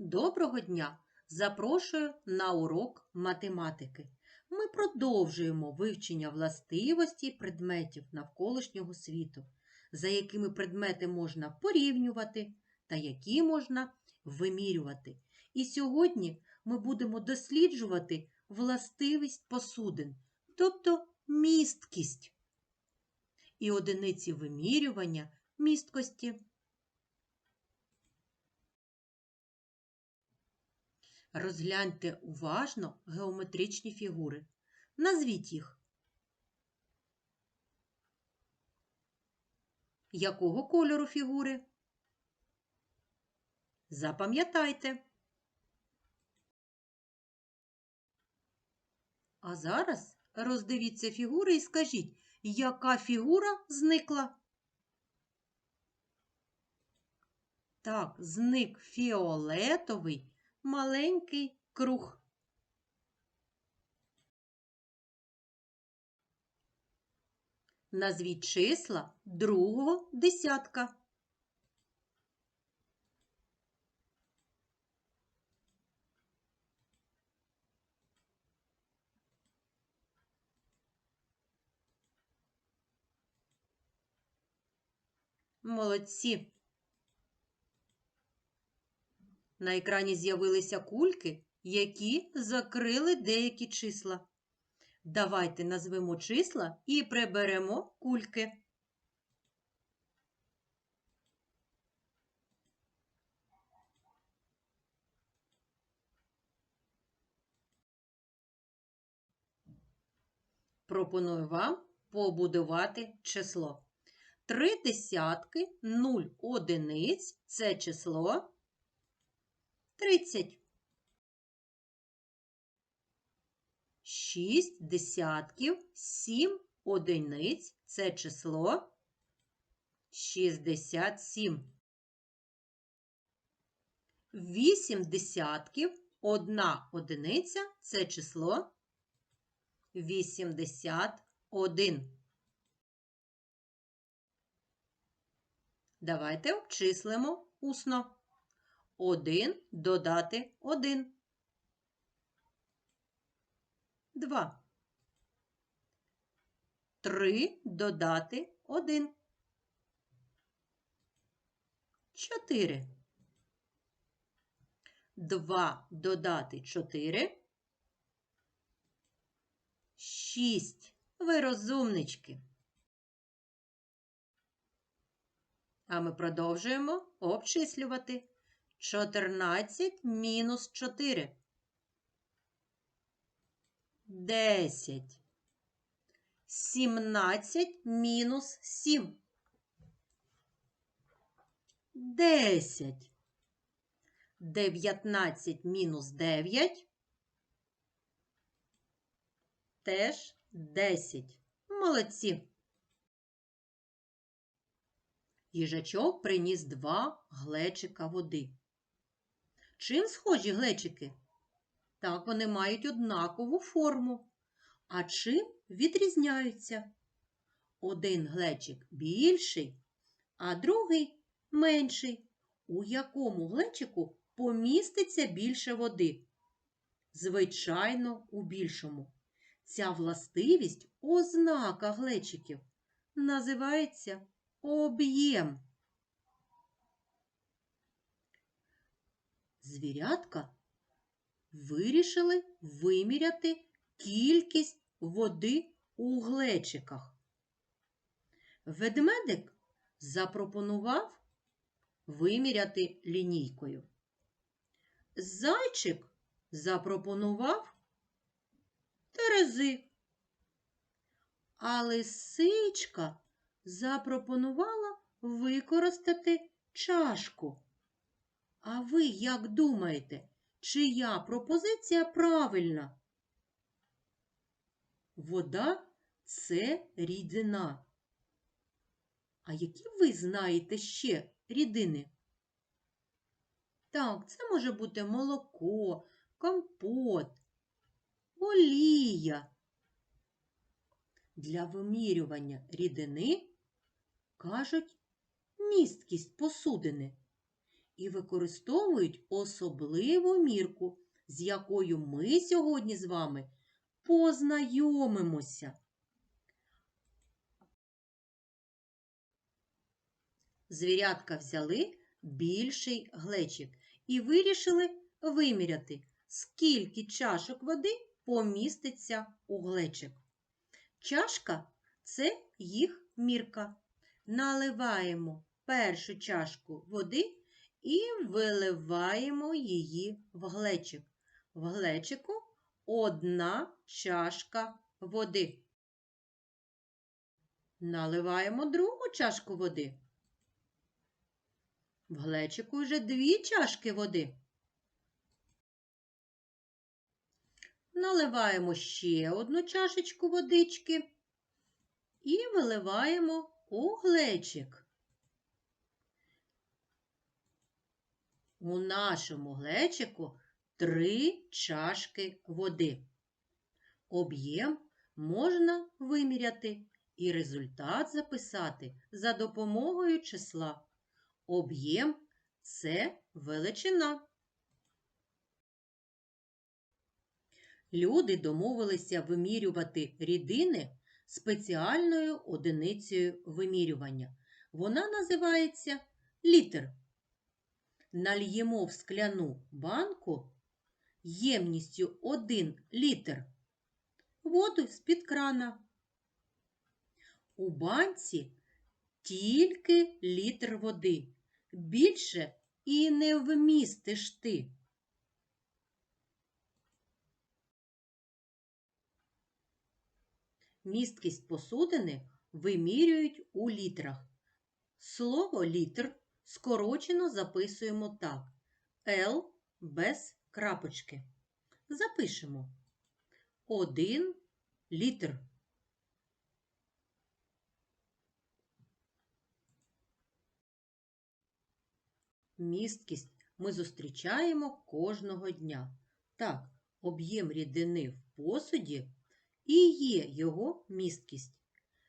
Доброго дня! Запрошую на урок математики. Ми продовжуємо вивчення властивості предметів навколишнього світу, за якими предмети можна порівнювати та які можна вимірювати. І сьогодні ми будемо досліджувати властивість посудин, тобто місткість і одиниці вимірювання місткості. Розгляньте уважно геометричні фігури. Назвіть їх. Якого кольору фігури? Запам'ятайте. А зараз роздивіться фігури і скажіть, яка фігура зникла? Так, зник фіолетовий маленький круг. Назвіть числа другого десятка. Молодці. На екрані з'явилися кульки, які закрили деякі числа. Давайте назвемо числа і приберемо кульки. Пропоную вам побудувати число. Три десятки, нуль одиниць це число 30. Шість десятків, сім одиниць це число 67. Вісім десятків, одна одиниця це число 81. Давайте обчислимо усно. 1 додати 1. 2. 3 додати 1. 4. 2 додати 4. 6. Ви розумнички. А ми продовжуємо обчислювати. 14 мінус 4. 10. 17 мінус 7. 10. 19 мінус 9. Теж 10. Молодці. Їжачок приніс два глечика води. Чим схожі глечики? Так, вони мають однакову форму. А чим відрізняються? Один глечик більший, а другий менший. У якому глечику поміститься більше води? Звичайно, у більшому. Ця властивість ознака глечиків. Називається об'єм. Звірятка вирішили виміряти кількість води у глечиках. Ведмедик запропонував виміряти лінійкою. Зайчик запропонував терези, а лисичка запропонувала використати чашку. А ви як думаєте, чия пропозиція правильна? Вода це рідина. А які ви знаєте ще рідини? Так, це може бути молоко, компот, олія. Для вимірювання рідини кажуть місткість посудини. І використовують особливу мірку, з якою ми сьогодні з вами познайомимося. Звірятка взяли більший глечик і вирішили виміряти, скільки чашок води поміститься у глечик. Чашка це їх мірка. Наливаємо першу чашку води і виливаємо її в глечик. В глечику одна чашка води. Наливаємо другу чашку води. В глечику вже дві чашки води. Наливаємо ще одну чашечку водички і виливаємо у глечик. У нашому глечику три чашки води. Об'єм можна виміряти і результат записати за допомогою числа. Об'єм це величина. Люди домовилися вимірювати рідини спеціальною одиницею вимірювання. Вона називається літр. Нальємо в скляну банку ємністю 1 літр воду з-під крана. У банці тільки літр води. Більше і не вмістиш ти. Місткість посудини вимірюють у літрах. Слово літр скорочено записуємо так. L без крапочки. Запишемо 1 літр. Місткість ми зустрічаємо кожного дня. Так, об'єм рідини в посуді і є його місткість.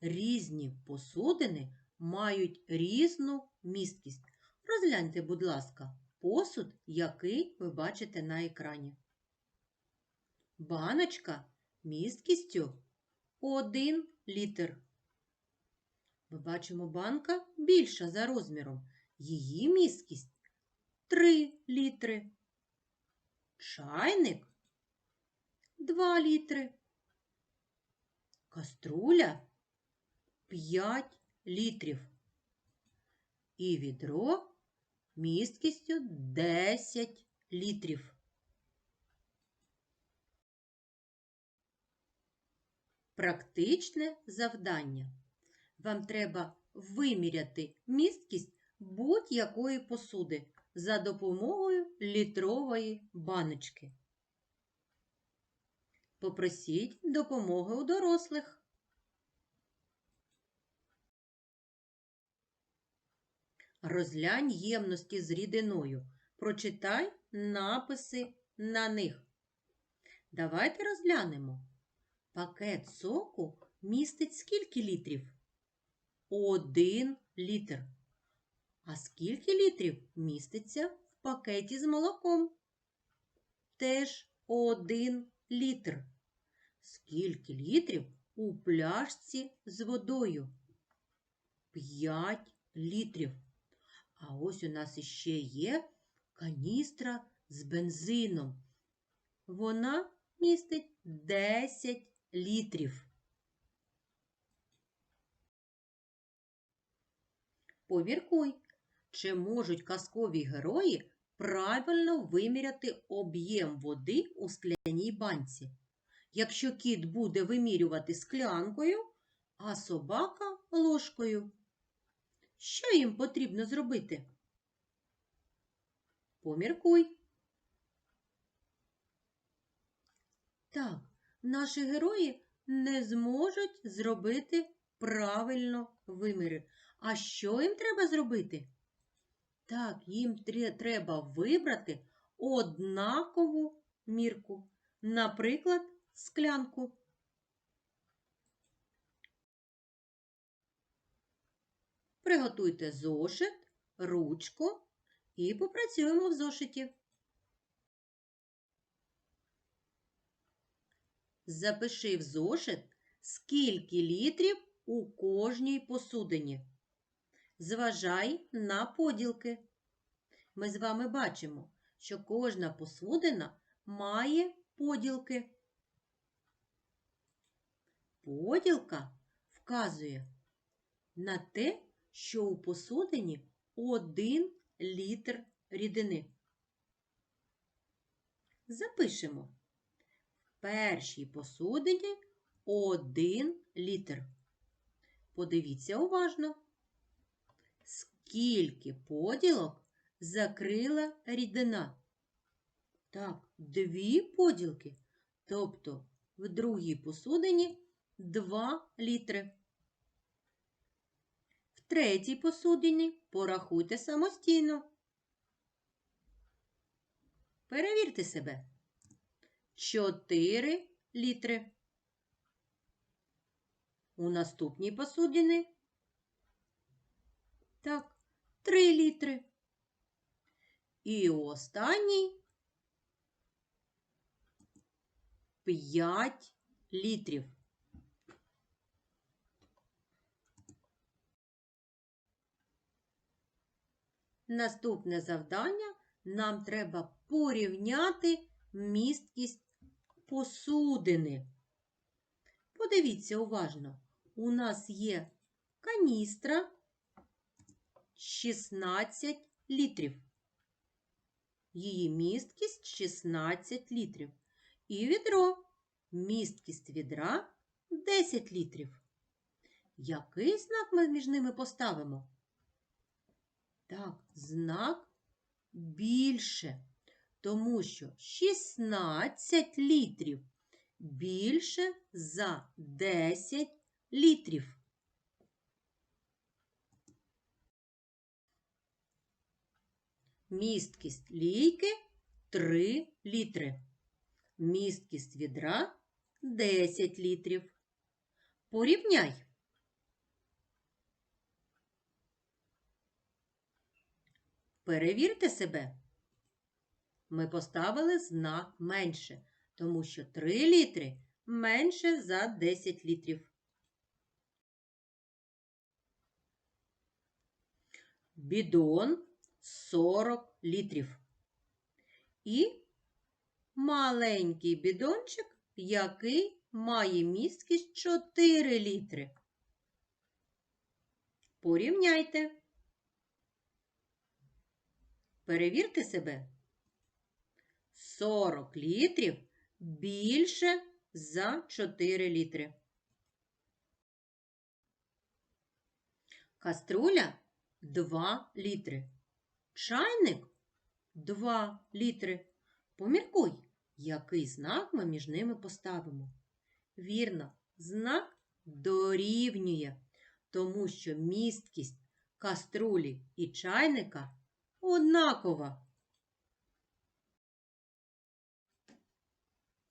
Різні посудини мають різну місткість. Розгляньте, будь ласка, посуд, який ви бачите на екрані. Баночка місткістю 1 літр. Ми бачимо, банка більша за розміром. Її місткість 3 літри. Чайник 2 літри. Каструля 5 літрів. І відро місткістю 10 літрів. Практичне завдання. Вам треба виміряти місткість будь-якої посуди за допомогою літрової баночки. Попросіть допомоги у дорослих. Розглянь ємності з рідиною. Прочитай написи на них. Давайте розглянемо. Пакет соку містить скільки літрів? Один літр. А скільки літрів міститься в пакеті з молоком? Теж один літр. Скільки літрів у пляшці з водою? П'ять літрів. А ось у нас іще є каністра з бензином. Вона містить 10 літрів. Поміркуй, чи можуть казкові герої правильно виміряти об'єм води у скляній банці. Якщо кіт буде вимірювати склянкою, а собака ложкою. Що їм потрібно зробити? Поміркуй. Так, наші герої не зможуть зробити правильно виміри. А що їм треба зробити? Так, їм треба вибрати однакову мірку, наприклад, склянку. Приготуйте зошит, ручку і попрацюємо в зошиті. Запиши в зошит, скільки літрів у кожній посудині. Зважай на поділки. Ми з вами бачимо, що кожна посудина має поділки. Поділка вказує на те, що у посудині 1 літр рідини. Запишемо. В першій посудині 1 літр. Подивіться уважно, скільки поділок закрила рідина. Так, дві поділки, тобто в другій посудині 2 літри. Третій посудині порахуйте самостійно. Перевірте себе. 4 літри. У наступній посудині. Так, 3 літри. І останній 5 літрів. Наступне завдання нам треба порівняти місткість посудини. Подивіться уважно. У нас є каністра 16 літрів. Її місткість 16 літрів. І відро. Місткість відра 10 літрів. Який знак ми між ними поставимо? Так, знак більше, тому що 16 літрів більше за 10 літрів. Місткість лійки 3 літри. Місткість відра 10 літрів. Порівняй. Перевірте себе. Ми поставили знак менше, тому що 3 літри менше за 10 літрів. Бідон 40 літрів. І маленький бідончик, який має місткість 4 літри. Порівняйте. Перевірте себе. 40 літрів більше за 4 літри. Каструля 2 літри. Чайник 2 літри. Поміркуй, який знак ми між ними поставимо. Вірно, знак дорівнює, тому що місткість каструлі і чайника однакова.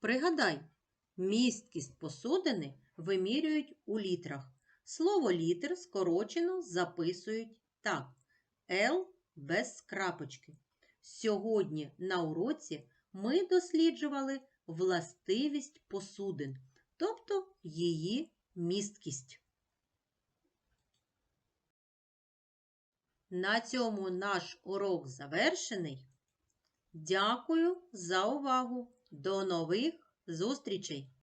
Пригадай, місткість посудини вимірюють у літрах. Слово літр скорочено записують так. Л без крапочки. Сьогодні на уроці ми досліджували властивість посудин, тобто її місткість. На цьому наш урок завершений. Дякую за увагу! До нових зустрічей!